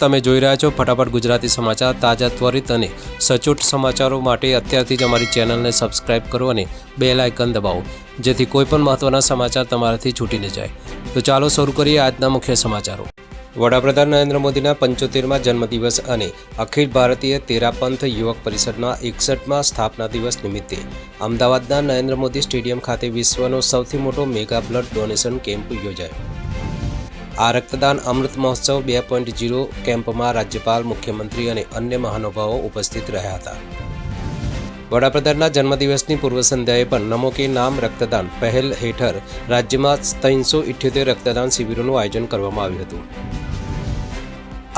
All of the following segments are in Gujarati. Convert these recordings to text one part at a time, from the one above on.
તમે જોઈ રહ્યા છો ફટાફટ ગુજરાતી સમાચાર તાજા ત્વરિત અને સચોટ સમાચારો માટે અત્યારથી જ અમારી ચેનલને સબસ્ક્રાઇબ કરો અને બે લાયકન દબાવો, જેથી કોઈપણ મહત્ત્વના સમાચાર તમારાથી છૂટી ન જાય. તો ચાલો શરૂ કરીએ આજના મુખ્ય સમાચારો. વડાપ્રધાન નરેન્દ્ર મોદીના પંચોતેરમાં જન્મદિવસ અને અખિલ ભારતીય તેરાપંથ યુવક પરિષદના એકસઠમાં સ્થાપના દિવસ નિમિત્તે અમદાવાદના નરેન્દ્ર મોદી સ્ટેડિયમ ખાતે વિશ્વનો સૌથી મોટો મેગા બ્લડ ડોનેશન કેમ્પ યોજાયો. આ રક્તદાન અમૃત મહોત્સવ બે પોઈન્ટ જીરો કેમ્પમાં રાજ્યપાલ, મુખ્યમંત્રી અને અન્ય મહાનુભાવો ઉપસ્થિત રહ્યા હતા. વડાપ્રધાનના જન્મદિવસની પૂર્વ સંધ્યાએ પણ નમો કે નામ રક્તદાન પહેલ હેઠળ રાજ્યમાં ત્રણસો ઇઠ્યોતેર રક્તદાન શિબિરોનું આયોજન કરવામાં આવ્યું હતું.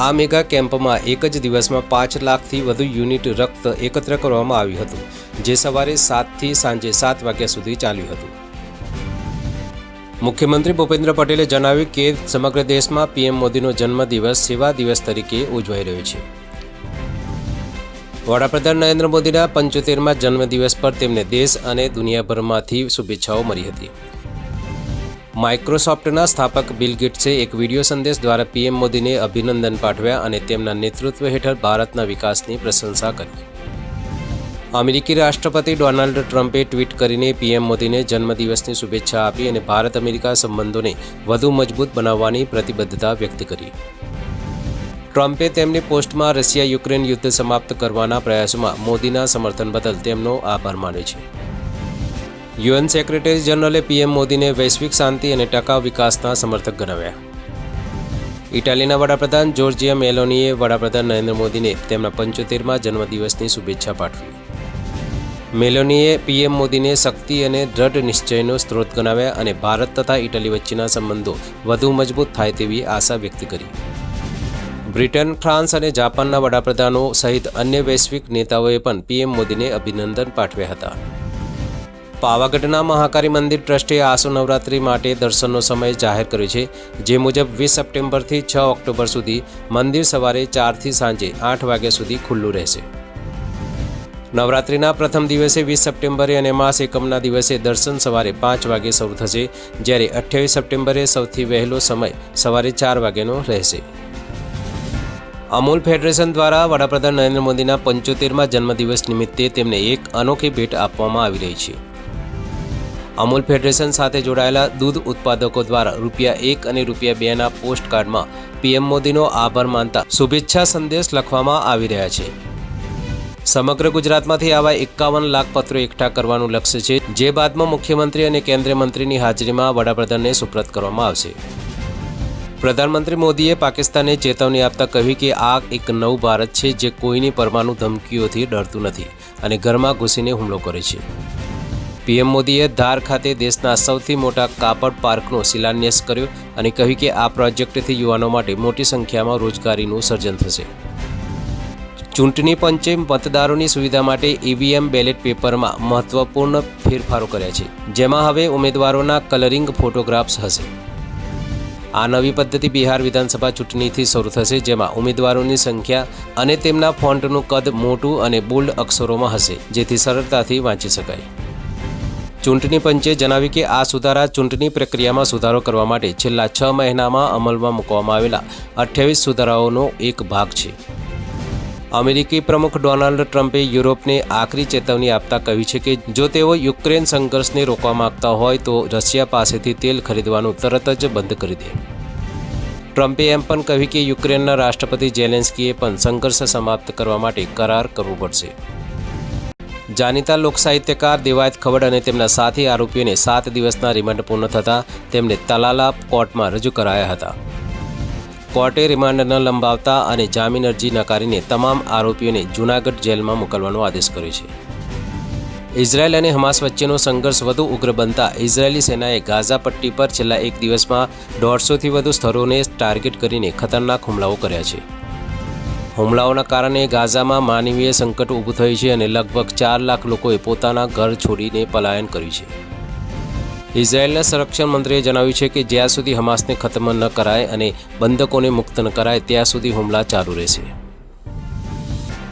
આ મેગા કેમ્પમાં એક જ દિવસમાં પાંચ લાખથી વધુ યુનિટ રક્ત એકત્ર કરવામાં આવ્યું હતું, જે સવારે સાતથી સાંજે સાત વાગ્યા સુધી ચાલ્યું હતું. મુખ્યમંત્રી ભૂપેન્દ્ર પટેલે જણાવ્યું કે સમગ્ર દેશમાં પીએમ મોદીનો જન્મદિવસ સેવા દિવસ તરીકે ઉજવાઈ રહ્યો છે. વડાપ્રધાન નરેન્દ્ર મોદીના પંચોતેરમાં જન્મદિવસ પર તેમને દેશ અને દુનિયાભરમાંથી શુભેચ્છાઓ મળી હતી. માઇક્રોસોફ્ટના સ્થાપક બિલ ગેટ્સે એક વીડિયો સંદેશ દ્વારા પીએમ મોદીને અભિનંદન પાઠવ્યા અને તેમના નેતૃત્વ હેઠળ ભારતના વિકાસની પ્રશંસા કરી. અમેરિકી રાષ્ટ્રપતિ ડોનાલ્ડ ટ્રમ્પે ટ્વીટ કરીને પીએમ મોદીને જન્મદિવસની શુભેચ્છા આપી અને ભારત અમેરિકા સંબંધોને વધુ મજબૂત બનાવવાની પ્રતિબદ્ધતા વ્યક્ત કરી. ટ્રમ્પે તેમની પોસ્ટમાં રશિયા યુક્રેન યુદ્ધ સમાપ્ત કરવાના પ્રયાસોમાં મોદીના સમર્થન બદલ તેમનો આભાર માન્યો છે. યુએન સેક્રેટરી જનરલે પીએમ મોદીને વૈશ્વિક શાંતિ અને ટકાઉ વિકાસના સમર્થક ગણાવ્યા. ઇટાલીના વડાપ્રધાન જોર્જિયા મેલોનીએ વડાપ્રધાન નરેન્દ્ર મોદીને તેમના પંચોતેરમાં જન્મદિવસની શુભેચ્છા પાઠવી. મેલોનીએ પીએમ મોદીને શક્તિ અને દ્રઢ નિશ્ચયનો સ્ત્રોત ગણાવ્યા અને ભારત તથા ઇટલી વચ્ચેના સંબંધો વધુ મજબૂત થાય તેવી આશા વ્યક્ત કરી. બ્રિટન, ફ્રાન્સ અને જાપાનના વડાપ્રધાનો સહિત અન્ય વૈશ્વિક નેતાઓએ પણ પીએમ મોદીને અભિનંદન પાઠવ્યા હતા. પાવાગઢના મહાકાળી મંદિર ટ્રસ્ટે આસો નવરાત્રિ માટે દર્શનનો સમય જાહેર કર્યો છે, જે મુજબ વીસ સપ્ટેમ્બરથી છ ઓક્ટોબર સુધી મંદિર સવારે ચારથી સાંજે આઠ વાગ્યા સુધી ખુલ્લું રહેશે. નવરાત્રિના પ્રથમ દિવસે વીસ સપ્ટેમ્બરે અને માસ એકમના દિવસે દર્શન સવારે પાંચ વાગે શરૂ થશે, જ્યારે અઠ્યાવીસ સપ્ટેમ્બરે સૌથી વહેલો સમય સવારે ચાર વાગ્યાનો રહેશે. અમૂલ ફેડરેશન દ્વારા વડાપ્રધાન નરેન્દ્ર મોદીના પંચોતેરમાં જન્મદિવસ નિમિત્તે તેમને એક અનોખી ભેટ આપવામાં આવી રહી છે. અમૂલ ફેડરેશન સાથે જોડાયેલા દૂધ ઉત્પાદકો દ્વારા રૂપિયા એક અને રૂપિયા બેના પોસ્ટ કાર્ડમાં પીએમ મોદીનો આભાર માનતા શુભેચ્છા સંદેશ લખવામાં આવી રહ્યા છે. સમગ્ર ગુજરાતમાંથી આવા એકાવન લાખ પત્રો એકઠા કરવાનું લક્ષ્ય છે, જે બાદમાં મુખ્યમંત્રી અને કેન્દ્રીય મંત્રીની હાજરીમાં વડાપ્રધાનને સુપ્રત કરવામાં આવશે. પ્રધાનમંત્રી મોદીએ પાકિસ્તાનને ચેતવણી આપતા કહ્યું કે આ એક નવું ભારત છે, જે કોઈની પરમાણુ ધમકીઓથી ડરતું નથી અને ઘરમાં ઘૂસીને હુમલો કરે છે. પીએમ મોદીએ ધાર ખાતે દેશના સૌથી મોટા કાપડ પાર્કનો શિલાન્યાસ કર્યો અને કહ્યું કે આ પ્રોજેક્ટથી યુવાનો માટે મોટી સંખ્યામાં રોજગારીનું સર્જન થશે. ચૂંટણી પંચે મતદારોની સુવિધા માટે ઈવીએમ બેલેટ પેપરમાં મહત્વપૂર્ણ ફેરફારો કર્યા છે, જેમાં હવે ઉમેદવારોના કલરિંગ ફોટોગ્રાફ્સ હશે. આ નવી પદ્ધતિ બિહાર વિધાનસભા ચૂંટણીથી શરૂ થશે, જેમાં ઉમેદવારોની સંખ્યા અને તેમના ફોન્ટનું કદ મોટું અને બોલ્ડ અક્ષરોમાં હશે, જેથી સરળતાથી વાંચી શકાય. ચૂંટણી પંચે જણાવ્યું કે આ સુધારા ચૂંટણી પ્રક્રિયામાં સુધારો કરવા માટે છેલ્લા છ મહિનામાં અમલમાં મૂકવામાં આવેલા અઠ્યાવીસ સુધારાઓનો એક ભાગ છે. અમેરિકી પ્રમુખ ડોનાલ્ડ ટ્રમ્પે યુરોપને આખરી ચેતવણી આપતા કહ્યું છે કે જો તેઓ યુક્રેન સંઘર્ષને રોકવા માંગતા હોય તો રશિયા પાસેથી તેલ ખરીદવાનું તરત જ બંધ કરી દે. ટ્રમ્પે એમ પણ કહ્યું કે યુક્રેનના રાષ્ટ્રપતિ જેલેન્સ્કીએ પણ સંઘર્ષ સમાપ્ત કરવા માટે કરાર કરવો પડશે. જાણીતા લોકસાહિત્યકાર દેવાયત ખવડ અને તેમના સાથી આરોપીઓને સાત દિવસના રિમાન્ડ પૂર્ણ થતાં તેમને તલાલા કોર્ટમાં રજૂ કરાયા હતા. કોર્ટે રિમાન્ડ ન લંબાવતા અને જામીન અરજી નકારીને તમામ આરોપીઓને જૂનાગઢ જેલમાં મોકલવાનો આદેશ કર્યો છે. ઇઝરાયલ અને હમાસ વચ્ચેનો સંઘર્ષ વધુ ઉગ્ર બનતા ઇઝરાયેલી સેનાએ ગાઝા પટ્ટી પર છેલ્લા એક દિવસમાં દોઢસોથી વધુ સ્થળોને ટાર્ગેટ કરીને ખતરનાક હુમલાઓ કર્યા છે. હુમલાઓના કારણે ગાઝામાં માનવીય સંકટ ઊભું થયું છે અને લગભગ ચાર લાખ લોકોએ પોતાના ઘર છોડીને પલાયન કર્યું છે. ઇઝરાયેલના સંરક્ષણ મંત્રીએ જણાવ્યું છે કે જ્યાં સુધી હમાસને ખતમ ન કરાય અને બંધકોને મુક્ત ન કરાય, ત્યાં સુધી હુમલા ચાલુ રહેશે.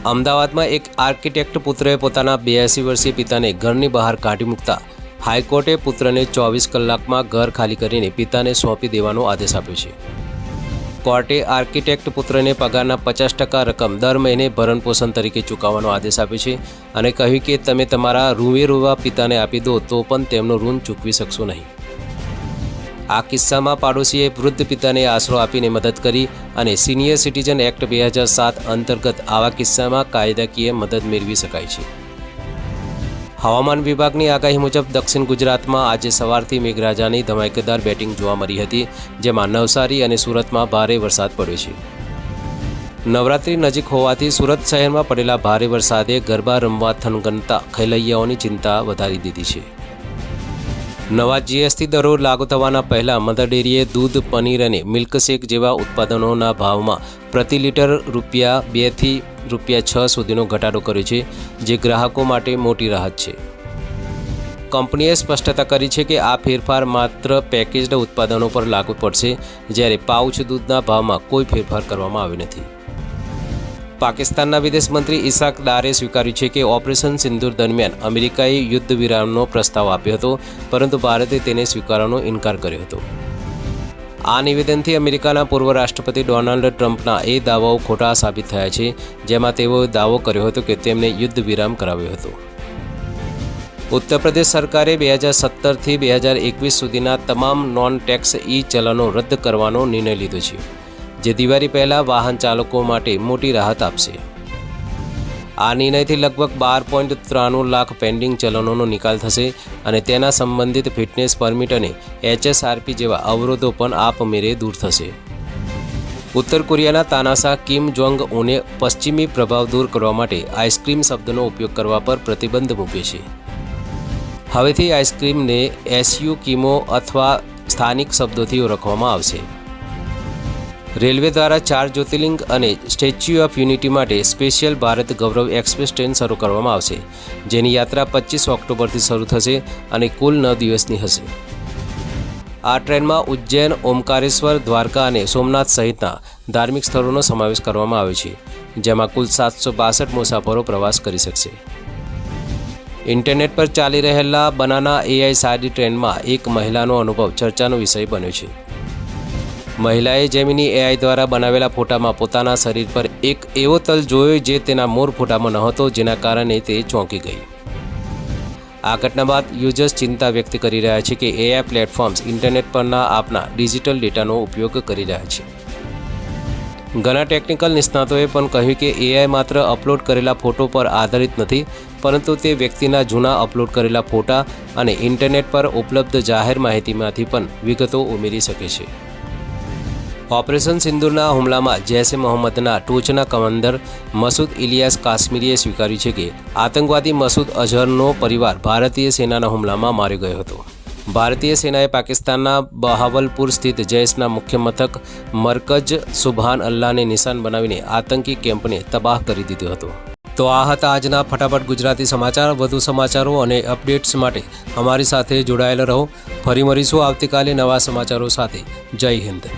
અમદાવાદમાં એક આર્કિટેક્ટ પુત્રએ પોતાના બ્યાસી વર્ષીય પિતાને ઘરની બહાર કાઢી મૂકતા હાઈકોર્ટે પુત્રને ચોવીસ કલાકમાં ઘર ખાલી કરીને પિતાને સોંપી દેવાનો આદેશ આપ્યો છે. કોર્ટે આર્કિટેક્ટ પુત્રને પગારના પચાસ ટકા રકમ દર મહિને ભરણપોષણ તરીકે ચૂકવવાનો આદેશ આપ્યો છે અને કહ્યું કે તમે તમારા રૂવે રૂવા પિતાને આપી દો તો પણ તેમનું ઋણ ચૂકવી શકશો નહીં. આ કિસ્સામાં પાડોશીએ વૃદ્ધ પિતાને આશરો આપીને મદદ કરી અને સિનિયર સિટીઝન એક્ટ બે હજાર સાત અંતર્ગત આવા કિસ્સામાં કાયદાકીય મદદ મેળવી શકાય છે. હવામાન વિભાગની આગાહી મુજબ દક્ષિણ ગુજરાતમાં આજે સવારથી મેઘરાજાની ધમાકેદાર બેટિંગ જોવા મળી હતી, જેમાં નવસારી અને સુરતમાં ભારે વરસાદ પડ્યો છે. નવરાત્રી નજીક હોવાથી સુરત શહેરમાં પડેલા ભારે વરસાદે ગરબા રમવા થનગનતા, ખેલૈયાઓની ચિંતા વધારી દીધી છે. નવા જીએસટી દરો લાગુ થવાના પહેલા મધર ડેરીએ દૂધ, પનીર અને મિલ્કશેક જેવા ઉત્પાદનોના ભાવમાં પ્રતિ લીટર રૂપિયા બેથી રૂપિયા છ સુધીનો ઘટાડો કર્યો છે, જે ગ્રાહકો માટે મોટી રાહત છે. કંપનીએ સ્પષ્ટતા કરી છે કે આ ફેરફાર માત્ર પેકેજ્ડ ઉત્પાદનો પર લાગુ પડશે, જ્યારે પાઉચ દૂધના ભાવમાં કોઈ ફેરફાર કરવામાં આવ્યો નથી. પાકિસ્તાનના વિદેશ મંત્રી ઇસાક દારે સ્વીકાર્યું છે કે ઓપરેશન સિંદૂર દરમિયાન અમેરિકાએ યુદ્ધ વિરામનો પ્રસ્તાવ આપ્યો હતો, પરંતુ ભારતે તેને સ્વીકારવાનો ઇનકાર કર્યો હતો. આ નિવેદનથી અમેરિકાના પૂર્વ રાષ્ટ્રપતિ ડોનાલ્ડ ટ્રમ્પના એ દાવાઓ ખોટા સાબિત થયા છે, જેમાં તેઓએ દાવો કર્યો હતો કે તેમને યુદ્ધ વિરામ કરાવ્યો હતો. ઉત્તર પ્રદેશ સરકારે બે હજાર સત્તરથી બે હજાર એકવીસ સુધીના તમામ નોન ટેક્સ ઈ ચલનો રદ કરવાનો નિર્ણય લીધો છે. જે દિવાળી પહેલાં વાહન ચાલકો માટે મોટી રાહત આપશે. આ નિર્ણયથી લગભગ બાર પોઈન્ટ ત્રાણું લાખ પેન્ડિંગ ચલનોનો નિકાલ થશે અને તેના સંબંધિત ફિટનેસ પરમિટ અને એચએસઆરપી જેવા અવરોધો પણ આપમેરે દૂર થશે. ઉત્તર કોરિયાના તાનાશા કિમ જોંગ ઉને પશ્ચિમી પ્રભાવ દૂર કરવા માટે આઈસ્ક્રીમ શબ્દનો ઉપયોગ કરવા પર પ્રતિબંધ મૂક્યો છે. હવેથી આઈસ્ક્રીમને એસયુ કિમો અથવા સ્થાનિક શબ્દોથી ઓળખવામાં આવશે. રેલવે દ્વારા ચાર જ્યોતિર્લિંગ અને સ્ટેચ્યુ ઓફ યુનિટી માટે special Bharat Gaurav express train શરૂ કરવામાં આવશે, જેની યાત્રા પચીસ ઓક્ટોબરથી શરૂ થશે અને કુલ નવ દિવસની હશે. આ ટ્રેનમાં ઉજ્જૈન, ઓમકારેશ્વર, દ્વારકા અને સોમનાથ સહિતના ધાર્મિક સ્થળોનો સમાવેશ કરવામાં આવ્યો છે, જેમાં કુલ સાતસો બાસઠ મુસાફરો પ્રવાસ કરી શકશે. ઇન્ટરનેટ પર ચાલી રહેલા બનાના એઆઈ સાડી ટ્રેનમાં એક મહિલાનો અનુભવ ચર્ચાનો વિષય બન્યો છે. મહિલાએ જેમિની એઆઈ દ્વારા બનાવેલા ફોટામાં પોતાના શરીર પર એક એવો તલ જોયો જે તેના મૂળ ફોટામાં નહોતો, જેના કારણે તે ચોંકી ગઈ. આ ઘટના બાદ યુઝર્સ ચિંતા વ્યક્ત કરી રહ્યા છે કે એઆઈ પ્લેટફોર્મ્સ ઇન્ટરનેટ પરના આપના ડિજિટલ ડેટાનો ઉપયોગ કરી રહ્યા છે. ઘણા ટેકનિકલ નિષ્ણાતોએ પણ કહ્યું કે એઆઈ માત્ર અપલોડ કરેલા ફોટો પર આધારિત નથી, પરંતુ તે વ્યક્તિના જૂના અપલોડ કરેલા ફોટા અને ઇન્ટરનેટ પર ઉપલબ્ધ જાહેર માહિતીમાંથી પણ વિગતો ઉમેરી શકે છે. ઓપરેશન સિંદુરના હુમલામાં જૈશ એ મોહમ્મદના ટોચના કમાન્ડર મસૂદ ઇલિયાસ કાશ્મીરીએ સ્વીકાર્યું છે કે આતંકવાદી મસૂદ અઝહરનો પરિવાર ભારતીય સેનાના હુમલામાં માર્યો ગયો હતો. ભારતીય સેનાએ પાકિસ્તાનના બહાવલપુર સ્થિત જૈશના મુખ્ય મથક મરકજ સુભાન અલ્લાહને નિશાન બનાવીને આતંકી કેમ્પને તબાહ કરી દીધો હતો. તો આ હતા આજના ફટાફટ ગુજરાતી સમાચાર. વધુ સમાચારો અને અપડેટ્સ માટે અમારી સાથે જોડાયેલા રહો. ફરી મળીશું આવતીકાલે નવા સમાચારો સાથે. જય હિન્દ.